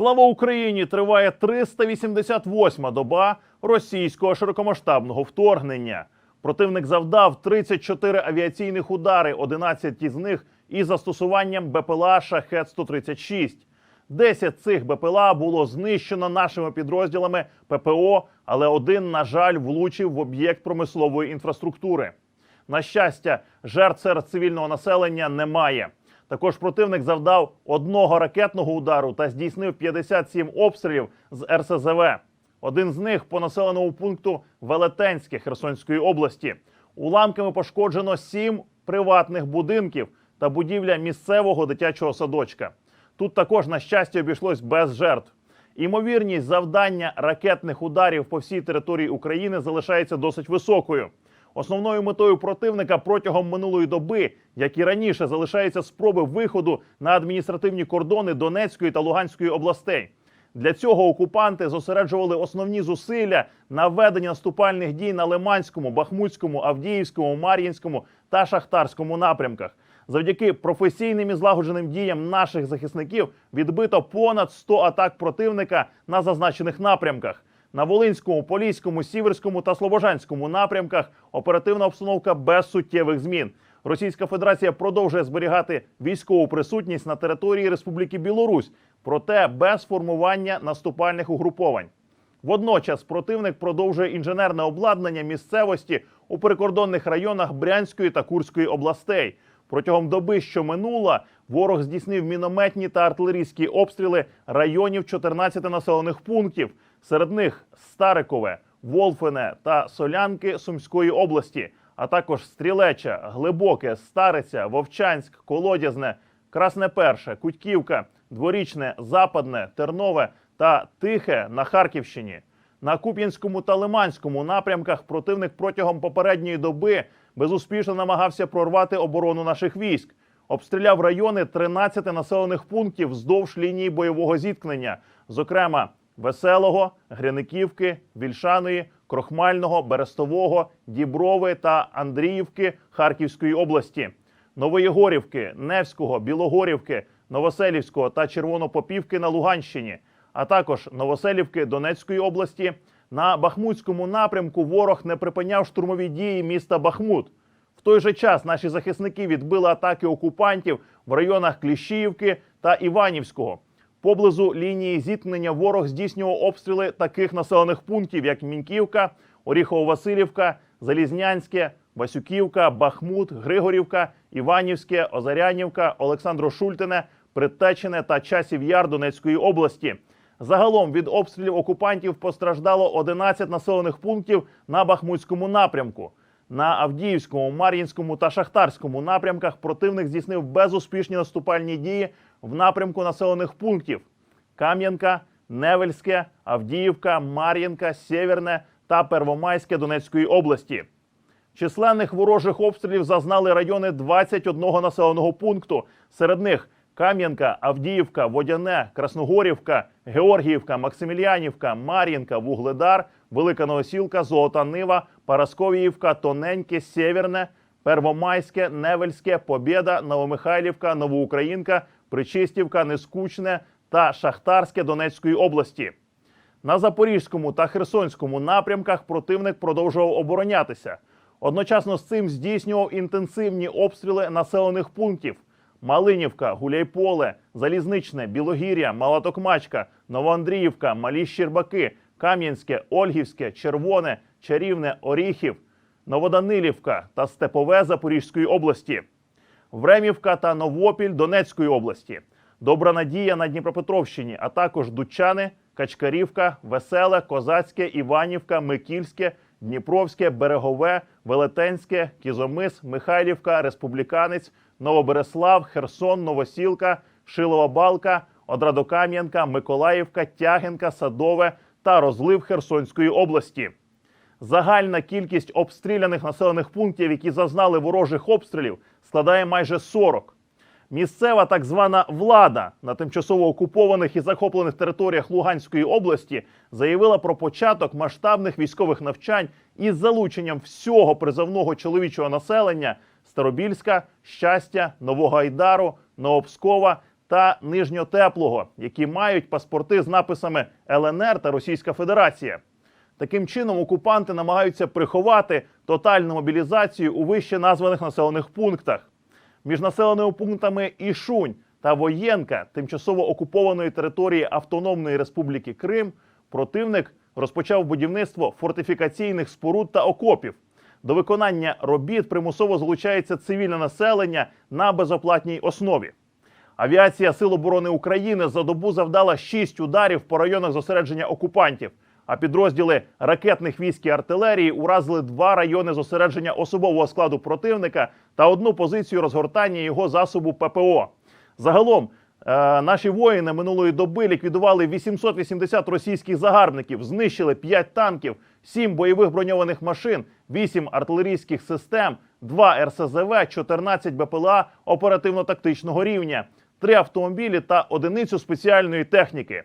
Слава Україні! Триває 388-ма доба російського широкомасштабного вторгнення. Противник завдав 34 авіаційних удари, 11 із них із застосуванням БПЛА Шахет 136 10 цих БПЛА було знищено нашими підрозділами ППО, але один, на жаль, влучив в об'єкт промислової інфраструктури. На щастя, жертв серед цивільного населення немає. Також противник завдав одного ракетного удару та здійснив 57 обстрілів з РСЗВ. Один з них по населеному пункту Велетенське Херсонської області. Уламками пошкоджено сім приватних будинків та будівля місцевого дитячого садочка. Тут також, на щастя, обійшлось без жертв. Імовірність завдання ракетних ударів по всій території України залишається досить високою. Основною метою противника протягом минулої доби, як і раніше, залишаються спроби виходу на адміністративні кордони Донецької та Луганської областей. Для цього окупанти зосереджували основні зусилля на ведення наступальних дій на Лиманському, Бахмутському, Авдіївському, Мар'їнському та Шахтарському напрямках. Завдяки професійним і злагодженим діям наших захисників відбито понад 100 атак противника на зазначених напрямках. На Волинському, Поліському, Сіверському та Слобожанському напрямках оперативна обстановка без суттєвих змін. Російська Федерація продовжує зберігати військову присутність на території Республіки Білорусь, проте без формування наступальних угруповань. Водночас противник продовжує інженерне обладнання місцевості у прикордонних районах Брянської та Курської областей. Протягом доби, що минула, ворог здійснив мінометні та артилерійські обстріли районів 14 населених пунктів. Серед них Старикове, Волфине та Солянки Сумської області, а також Стрілеча, Глибоке, Стариця, Вовчанськ, Колодязне, Красне Перше, Кутьківка, Дворічне, Западне, Тернове та Тихе на Харківщині. На Куп'янському та Лиманському напрямках противник протягом попередньої доби безуспішно намагався прорвати оборону наших військ. Обстріляв райони 13 населених пунктів вздовж лінії бойового зіткнення, зокрема Веселого, Гряниківки, Вільшаної, Крохмального, Берестового, Діброви та Андріївки Харківської області, Новоєгорівки, Невського, Білогорівки, Новоселівського та Червонопопівки на Луганщині, а також Новоселівки Донецької області. На Бахмутському напрямку ворог не припиняв штурмові дії міста Бахмут. В той же час наші захисники відбили атаки окупантів в районах Кліщіївки та Іванівського. Поблизу лінії зіткнення ворог здійснював обстріли таких населених пунктів, як Міньківка, Оріхово-Василівка, Залізнянське, Васюківка, Бахмут, Григорівка, Іванівське, Озарянівка, Олександро-Шультине, Притечене та Часів Яр Донецької області. Загалом від обстрілів окупантів постраждало 11 населених пунктів на Бахмутському напрямку. На Авдіївському, Мар'їнському та Шахтарському напрямках противник здійснив безуспішні наступальні дії в напрямку населених пунктів: Кам'янка, Невельське, Авдіївка, Мар'їнка, Сєвєрне та Первомайське Донецької області. Численних ворожих обстрілів зазнали райони 21 населеного пункту. Серед них Кам'янка, Авдіївка, Водяне, Красногорівка, Георгіївка, Максимілянівка, Мар'їнка, Вугледар, Велика Новосілка, Золота Нива, Парасковіївка, Тоненьке, Сєвєрне, Первомайське, Невельське, Побєда, Новомихайлівка, Новоукраїнка, Причистівка, Нескучне та Шахтарське Донецької області. На Запорізькому та Херсонському напрямках противник продовжував оборонятися. Одночасно з цим здійснював інтенсивні обстріли населених пунктів: Малинівка, Гуляйполе, Залізничне, Білогір'я, Малатокмачка, Новоандріївка, Малі Щербаки, Кам'янське, Ольгівське, Червоне, Чарівне, Оріхів, Новоданилівка та Степове Запорізької області. Времівка та Новопіль Донецької області, Добра Надія на Дніпропетровщині, а також Дучани, Качкарівка, Веселе, Козацьке, Іванівка, Микільське, Дніпровське, Берегове, Велетенське, Кізомис, Михайлівка, Республіканець, Новобереслав, Херсон, Новосілка, Шилова Балка, Одрадокам'янка, Миколаївка, Тягенка, Садове та розлив Херсонської області. Загальна кількість обстріляних населених пунктів, які зазнали ворожих обстрілів, складає майже 40. Місцева так звана влада на тимчасово окупованих і захоплених територіях Луганської області заявила про початок масштабних військових навчань із залученням всього призовного чоловічого населення Старобільська, Щастя, Нового Айдару, Новопскова та Нижньотеплого, які мають паспорти з написами ЛНР та Російська Федерація. Таким чином, окупанти намагаються приховати тотальну мобілізацію у вище названих населених пунктах. Між населеними пунктами Ішунь та Воєнка тимчасово окупованої території Автономної Республіки Крим противник розпочав будівництво фортифікаційних споруд та окопів. До виконання робіт примусово залучається цивільне населення на безоплатній основі. Авіація Сил оборони України за добу завдала 6 ударів по районах зосередження окупантів. А підрозділи ракетних військ і артилерії уразили два райони зосередження особового складу противника та одну позицію розгортання його засобу ППО. Загалом е, наші воїни минулої доби ліквідували 880 російських загарбників, знищили 5 танків, 7 бойових броньованих машин, 8 артилерійських систем, 2 РСЗВ, 14 БПЛА оперативно-тактичного рівня, 3 автомобілі та одиницю спеціальної техніки.